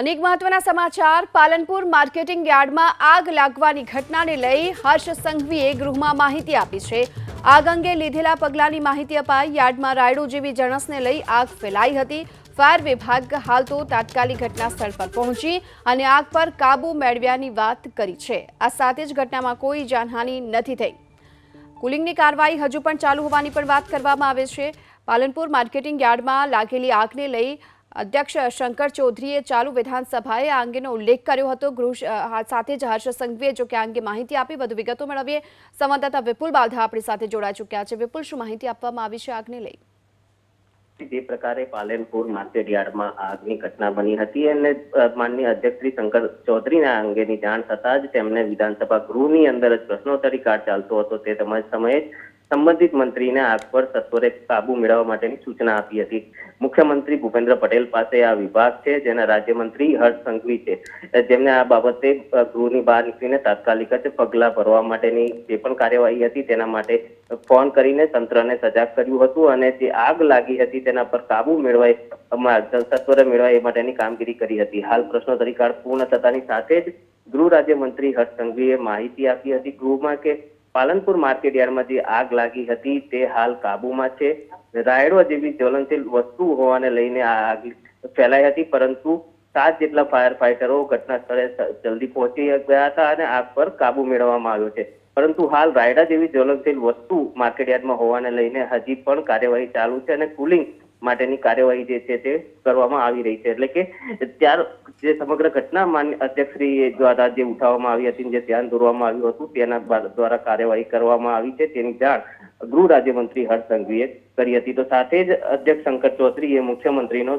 અનેક મહત્વના સમાચાર. પાલનપુર માર્કેટિંગ યાર્ડમાં આગ લાગવાની ઘટનાને લઈ હર્ષ સંઘવીએ ગૃહમાં માહિતી આપી છે. આગ અંગે લીધેલા પગલાંની માહિતી અપાઈ યાર્ડમાં રાયડો જેવી જણસને લઈ આગ ફેલાઈ હતી. ફાયર વિભાગ હાલ તો તાત્કાલિક ઘટના સ્થળ પર પહોંચી અને આગ પર કાબુ મેળવ્યાની વાત કરી છે. આ સાથે જ ઘટનામાં કોઈ જાનહાનિ નથી થઈ. કુલિંગની કાર્યવાહી હજુ પણ ચાલુ હોવાની પણ વાત કરવામાં આવે છે. પાલનપુર માર્કેટિંગ યાર્ડમાં લાગેલી આગને લઈ અધ્યક્ષ શંકર ચૌધરીએ ચાલુ વિધાનસભાએ આ અંગેનો ઉલ્લેખ કર્યો હતો. ગૃહ સાથે જ હર્ષ સંઘવીએ જો કે આ અંગે માહિતી આપી વધુ વિગતો મેળવીએ. સંવાદદાતા વિપુલ બાધા આપણી સાથે જોડાઈ ચૂક્યા છે. વિપુલ, શું માહિતી આપવામાં આવી છે આગને લઈ? જે પ્રકારે પાલનપુર માર્કેટ યાર્ડમાં આગની ઘટના બની હતી અને માનનીય અધ્યક્ષ શ્રી શંકર ચૌધરીને આ અંગેની જાણ થતાં જ તેમણે વિધાનસભા ગૃહની અંદર જ પ્રશ્નોત્તરી કાળ ચાલતો હતો. તે સમયે સંબંધિત મંત્રીને આગ પર સત્વરે કાબુ મેળવવા માટેની સૂચના આપી હતી. મુખ્યમંત્રી ભૂપેન્દ્ર પટેલ પાસે આ વિભાગ છે, જેના રાજ્યમંત્રી હર્ષ સંઘવી છે. જેમને આ બાબતે ગૃહની બહાર નીકળીને તાત્કાલિક જ પગલાં ભરવા માટેની જે પણ કાર્યવાહી હતી, તેના માટે ફોન કરીને તંત્રને સજાગ કર્યું હતું અને જે આગ લાગી હતી, તેના પર કાબુ મેળવાય સત્વરે મેળવાય એ માટેની કામગીરી કરી હતી. હાલ પ્રશ્નોત્તરી કાળ પૂર્ણ થતાની સાથે જ ગૃહ રાજ્યમંત્રી હર્ષ સંઘવીએ માહિતી આપી હતી ગૃહમાં કે પાલનપુર માર્કેટ યાર્ડમાં જે આગ લાગી હતી તે હાલ કાબુમાં છે. રાયડો જેવી જ્વલનશીલ વસ્તુ હોવાને લઈને આ આગ ફેલાઈ હતી, પરંતુ સાત જેટલા ફાયર ફાઈટરો ઘટના સ્થળે જલ્દી પહોંચી ગયા હતા અને આગ પર કાબુ મેળવવામાં આવ્યો છે. પરંતુ હાલ રાયડા જેવી જ્વલનશીલ વસ્તુ માર્કેટ યાર્ડમાં હોવાને લઈને હજી પણ કાર્યવાહી ચાલુ છે અને કુલિંગ માટેની કાર્યવાહી જે છે તે કરવામાં આવી રહી છે. એટલે કે ત્યાર જે સમગ્ર ઘટના માન્ય અધ્યક્ષશ્રી દ્વારા જે ઉઠાવવામાં આવી હતી જે ધ્યાન દોરવામાં આવ્યું હતું તેના દ્વારા કાર્યવાહી કરવામાં આવી છે. તેની જાણ ગૃહ રાજ્યમંત્રી હર્ષ સંઘવીએ કરી હતી. તો સાથે જ અધ્યક્ષ શંકર ચૌધરીએ મુખ્યમંત્રીનો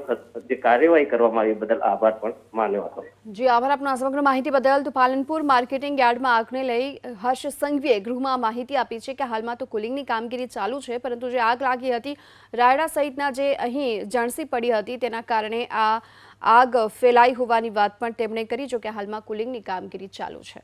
જે કાર્યવાહી કરવામાં આવી બદલ આભાર પણ માન્યો હતો. જી, આભાર આપનો. સમગ્ર માહિતી બદલ તો પાલનપુર માર્કેટિંગ યાર્ડમાં આગને લઈ હર્ષ સંઘવીએ ગૃહમાં માહિતી આપી છે કે હાલમાં તો કુલિંગની કામગીરી ચાલુ છે, પરંતુ જે આગ લાગી હતી, રાયડા સહિતના જે અહીં જણસી પડી હતી, તેના કારણે આ આગ ફેલાઈ હોવાની વાત પણ તેમણે કરી, જો કે હાલમાં કુલિંગની કામગીરી ચાલુ છે.